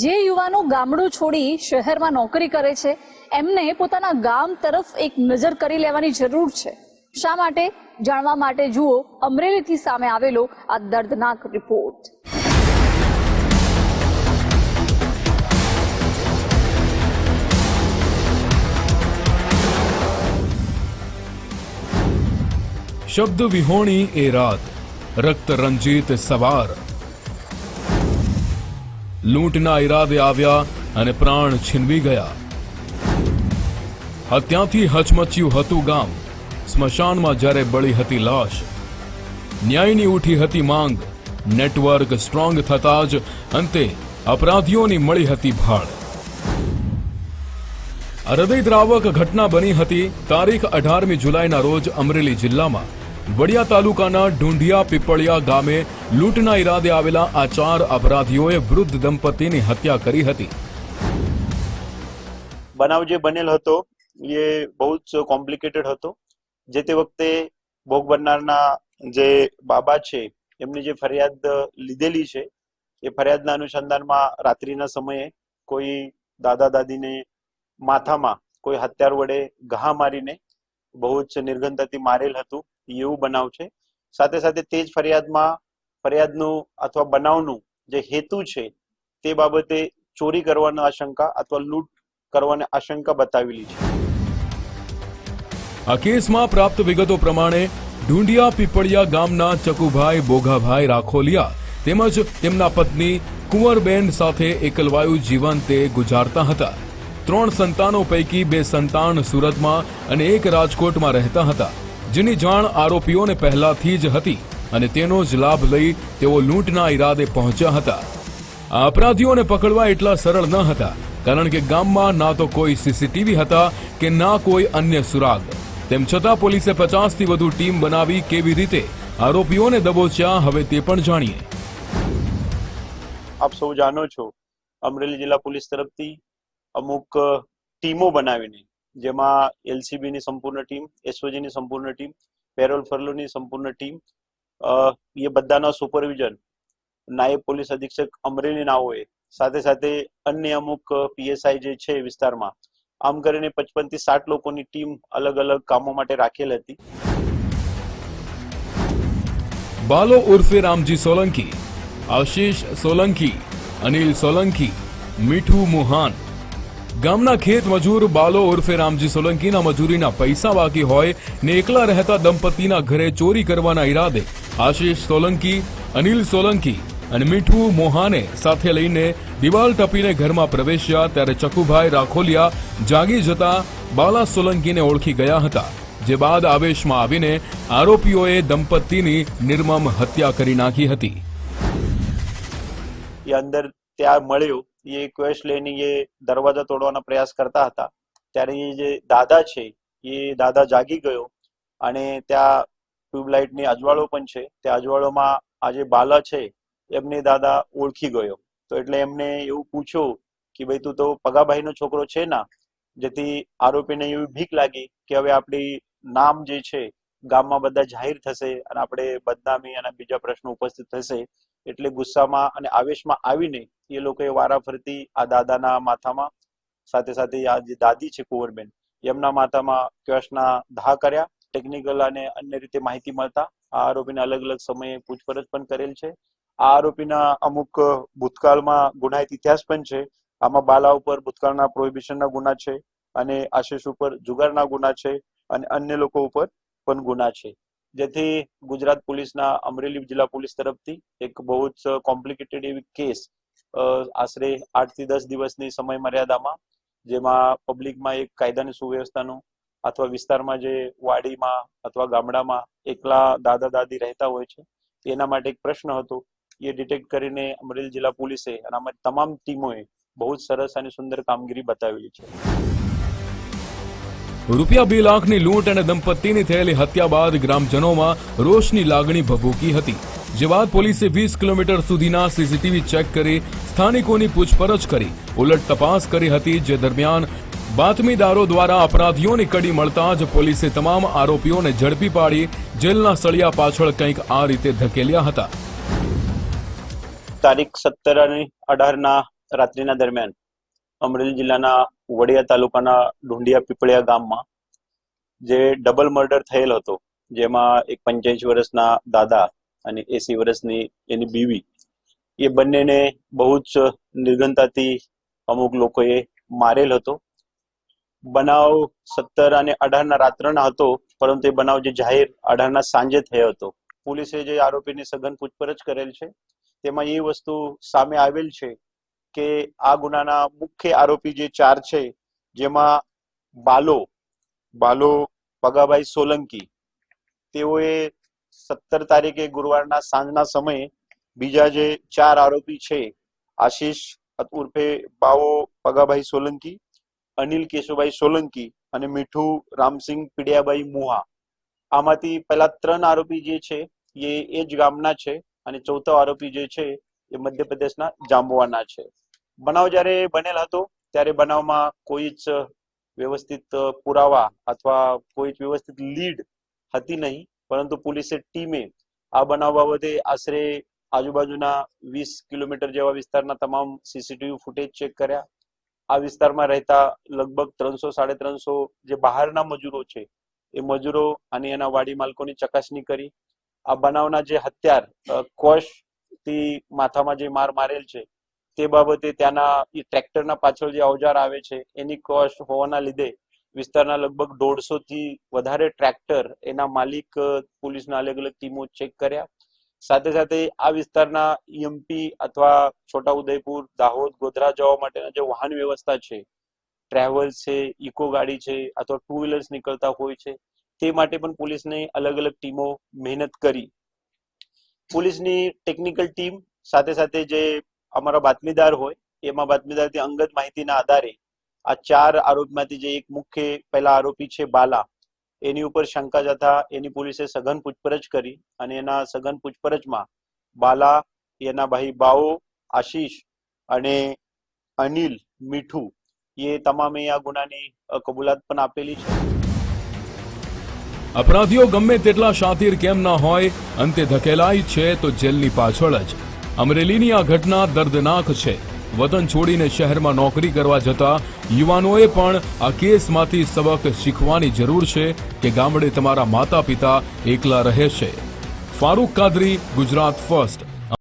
જે યુવાનો ગામડું છોડી શહેરમાં નોકરી કરે છે, એમને પોતાના ગામ તરફ એક નજર કરી લેવાની જરૂર છે. શા માટે? જાણવા માટે જુઓ અમરેલીથી સામે આવેલો આ દર્દનાક રિપોર્ટ. શબ્દ વિહોણી એ રાત, રક્ત રંજીત સવાર. લૂંટના ઈરાદે આવ્યા અને પ્રાણ છીનવી ગયા. હત્યાથી હચમચ્યું હતું ગામ. સ્મશાનમાં જ્યારે બળી હતી લાશ. ન્યાયની ઉઠી હતી માંગ. નેટવર્ક સ્ટ્રોંગ થતા જ અંતે અપરાધીઓની મળી હતી ભાળ. હૃદયદ્રાવક ઘટના બની હતી તારીખ અઢારમી જુલાઈના રોજ અમરેલી જિલ્લામાં. વડિયા તાલુકાના ઢુંઢિયા પીપળિયા ગામે લૂંટના ઈરાદે આવેલા આ ચાર અપરાધીઓએ વૃદ્ધ દંપતીની હત્યા કરી હતી. બનાવ જે બનેલ હતો, એ બહુ જ કોમ્પ્લિકેટેડ હતો. જે તે વખતે ભોગ બનનારના જે બાબા છે, એમની જે ફરિયાદ લીધેલી છે, એ ફરિયાદના અનુસંધાનમાં રાત્રિના સમયે કોઈ દાદા દાદીને માથામાં કોઈ હથિયાર વડે ઘા મારીને બહુ જ નિર્ગંધતી મારેલ હતું. એવું બનાવ છે. સાથે સાથે તે જ ફરિયાદમાં, ફરિયાદનું અથવા બનાવનું જે હેતુ છે, તે બાબતે ચોરી કરવાની આશંકા અથવા લૂંટ કરવાની આશંકા બતાવેલી છે. આ કેસમાં પ્રાપ્ત વિગતો પ્રમાણે ઢુંઢિયા પીપળિયા ગામના ચકુભાઈ બોઘાભાઈ રાખોલિયા તેમજ તેમના પત્ની કુંવરબેન સાથે એકલવાયુ જીવન તે ગુજારતા હતા. ત્રણ સંતાનો પૈકી બે સંતાન સુરતમાં અને એક રાજકોટમાં રહેતા હતા. જેની જાણ આરોપીઓને પહેલાથી જ હતી અને તેનો જ લાભ લઈ તેઓ લૂંટના ઈરાદે પહોંચ્યા હતા. આ અપરાધીઓને પકડવા એટલા સરળ ન હતા, કારણ કે ગામમાં ના તો કોઈ સીસીટીવી હતા કે ના કોઈ અન્ય સુરાગ. તેમ છતાં પોલીસે પચાસથી વધુ ટીમ બનાવી કેવી રીતે આરોપીઓને દબોચ્યા હવે તે પણ જાણીએ. આપ સૌ જાણો છો, અમરેલી જિલ્લા પોલીસ તરફથી અમુક ટીમો બનાવીને જેમાં એલસીબી ની સંપૂર્ણ ટીમ એસઓજી ની સંપૂર્ણ ટીમ પેરોલ ફરલોની સંપૂર્ણ ટીમ એ બધાના સુપરવિઝન નાયબ પોલીસ અધિક્ષક અમરેલી ના હોય. સાથે સાથે અન્ય અમુક પીએસઆઈ જે છે વિસ્તારમાં. આમ કરીને પચપનથી સાઠ લોકોની ટીમ અલગ અલગ કામો માટે રાખેલ હતી. બાલો ઉર્ફે રામજી સોલંકી, આશીષ સોલંકી, અનિલ સોલંકી, મીઠુ મુહાન ગામના ખેત મજૂર બાલો ઉર્ફે રામજી સોલંકીના મજૂરીના પૈસા બાકી હોય ને એકલા રહેતા દંપતીના ઘરે ચોરી કરવાના ઈરાદે. આશીષ સોલંકી, અનિલ સોલંકી અને મીઠુ મોહાને સાથે લઈને દિવાલ ટપીને ઘરમાં પ્રવેશ્યા ત્યારે ચકુભાઈ રાખોલિયા જાગી જતા બાલા સોલંકીને ઓળખી ગયા હતા, જે બાદ આવેશમાં આવીને આરોપીઓએ દંપતીની નિર્મમ હત્યા કરી નાખી હતી. અંદર ત્યાં મળ્યો એ ક્વેશ લઈને એ દરવાજા તોડવાનો પ્રયાસ કરતા હતા. ત્યારે એ જે દાદા છે, એ દાદા જાગી ગયો અને ત્યાં ટ્યુબલાઇટની અજવાળો પણ છે. તે અજવાળોમાં આ જે બાલા છે, એમને દાદા ઓળખી ગયો. તો એટલે એમને એવું પૂછ્યું કે ભાઈ, તું તો પગાભાઈનો છોકરો છે ના? જેથી આરોપીને એવી ભીખ લાગી કે હવે આપણી નામ જે છે, ગામમાં બધા જાહેર થશે અને આપણે બદનામી અને બીજા પ્રશ્નો ઉપસ્થિત થશે. એટલે ગુસ્સામાં અને આવેશમાં આવીને એ લોકોએ વારાફરતી આ દાદાના માથામાં, સાથે સાથે આ જે દાદી છે કુંવરબેન, એમના માથામાં ક્વેશના ધા કર્યા ટેકનિકલ અને અન્ય રીતે માહિતી મળતા આ આરોપીને અલગ અલગ સમયે પૂછપરછ પણ કરેલ છે. આ આરોપીના અમુક ભૂતકાળમાં ગુનાહિત ઇતિહાસ પણ છે. આમાં બાલા ઉપર ભૂતકાળના પ્રોહિબિશનના ગુના છે અને આશીષ ઉપર જુગારના ગુના છે અને અન્ય લોકો ઉપર પણ ગુના છે. જેથી ગુજરાત પોલીસના અમરેલી જિલ્લા પોલીસ તરફથી એક બહુ જ કોમ્પ્લિકેટેડ એવી કેસ આશરે આઠથી દસ દિવસની સમય મર્યાદામાં, જેમાં પબ્લિકમાં એક કાયદાની સુવ્યવસ્થાનું અથવા વિસ્તારમાં જે વાડીમાં અથવા ગામડામાં એકલા દાદા દાદી રહેતા હોય છે, એના માટે એક પ્રશ્ન હતો. એ ડિટેક્ટ કરીને અમરેલી જિલ્લા પોલીસે અને અમારી તમામ ટીમોએ બહુ જ સરસ અને સુંદર કામગીરી બતાવેલી છે. રૂપિયા બે લાખની લૂંટ અને દંપતીની થયેલી હત્યા બાદ ગ્રામજનોમાં રોષની લાગણી ભભૂકી હતી. જે બાદ પોલીસે વીસ કિલોમીટર સુધીના સીસીટીવી ચેક કરી સ્થાનિકોની પૂછપરછ કરી. ઉલટ તપાસ કરી હતી જે દરમિયાન બાતમીદારો દ્વારા અપરાધીઓની કડી મળતા જ પોલીસે તમામ આરોપીઓને ઝડપી પાડી જેલના સળિયા પાછળ કંઈક આ રીતે ધકેલ્યા હતા. તારીખ સત્તર અને અઢારના રાત્રિના દરમિયાન અમરેલી જિલ્લાના વડિયા તાલુકાના ઢુંડિયા પીપળિયા ગામમાં જે ડબલ મર્ડર થયેલ હતો, જેમાં એક પંચ્યાસી વર્ષના દાદા અને એસી વર્ષની એની બીવી. એ બંનેને બહુ જ નિર્ગંતાથી અમુક લોકોએ મારેલ હતો. બનાવ સત્તર અને અઢારના રાત્રના હતો, પરંતુ એ બનાવ જે જાહેર અઢારના સાંજે થયો હતો. પોલીસે જે આરોપીની સઘન પૂછપરછ કરેલ છે, તેમાં એ વસ્તુ સામે આવેલ છે કે આ ગુનાના મુખ્ય આરોપી જે ચાર છે, જેમાં બાલો બાલો પગાભાઈ સોલંકી, તેઓએ સત્તર તારીખે ગુરુવારના સાંજના સમયે બીજા જે ચાર આરોપી છે, આશીષ ઉર્ફે બાવો પગાભાઈ સોલંકી, અનિલ કેશુભાઈ સોલંકી અને મીઠુ રામસિંહ પીડિયાભાઈ મુહા. આમાંથી પહેલા ત્રણ આરોપી જે છે, એ એ જ ગામના છે અને ચોથો આરોપી જે છે, એ મધ્યપ્રદેશના જાંબુવાના છે. બનાવ જ્યારે બનેલ હતો, ત્યારે બનાવમાં કોઈ જ વ્યવસ્થિત પુરાવા અથવા કોઈ જ વ્યવસ્થિત લીડ હતી નહીં. પરંતુ પોલીસે ટીમે આ બનાવ બાબતે આશરે આજુબાજુના વીસ કિલોમીટર જેવા વિસ્તારના તમામ સીસીટીવી ફૂટેજ ચેક કર્યા. આ વિસ્તારમાં રહેતા લગભગ ત્રણસો સાડે ત્રણસો જે બહારના મજૂરો છે એ મજૂરો અને એના વાડી માલકોની ચકાસણી કરી. આ બનાવના જે હત્યાર અ, કોશથી માથામાં જે માર મારેલ છે તે બાબતે ત્યાંના ટ્રેક્ટરના પાછળ જે અવજાર આવે છે એની કોશ હોવાના લીધે વિસ્તારના લગભગ દોઢસો થી વધારે ટ્રેક્ટર એના માલિક પોલીસના અલગ અલગ ટીમો ચેક કર્યા. સાથે સાથે આ વિસ્તારના ઈએમપી અથવા છોટા ઉદયપુર દાહોદ, ગોધરા જવા માટેના જે વાહન વ્યવસ્થા છે ટ્રાવેલ્સ છે, ઇકો ગાડી છે અથવા ટુ વ્હીલર્સ નીકળતા હોય છે, તે માટે પણ પોલીસને અલગ અલગ ટીમો મહેનત કરી. પોલીસની ટેકનિકલ ટીમ સાથે સાથે જે અમારા બાતમીદાર હોય, એમાં બાતમીદારથી અંગત માહિતીના આધારે આ ચાર આરોપીમાંથી જે એક મુખ્ય પહેલા આરોપી છે બાલા, એની ઉપર શંકા જતા એની પોલીસે સઘન પૂછપરછ કરી અને એના સઘન પૂછપરછમાં બાલા, એના ભાઈ બાઓ, આશીષ અને અનિલ, મીઠુ, એ તમામે આ ગુનાની કબૂલાત પણ આપેલી છે. અપરાધીઓ ગમે તેટલા શાતીર કેમ ના હોય, અંતે ધકેલાય છે તો જેલની પાછળ જ. અમરેલીની આ ઘટના દર્દનાક છે. વતન છોડીને શહેરમાં નોકરી કરવા જતા યુવાનોએ પણ આ કેસમાંથી સબક શીખવાની જરૂર છે કે ગામડે તમારા માતા પિતા એકલા રહે છે. ફારૂક કાદરી, ગુજરાત ફર્સ્ટ.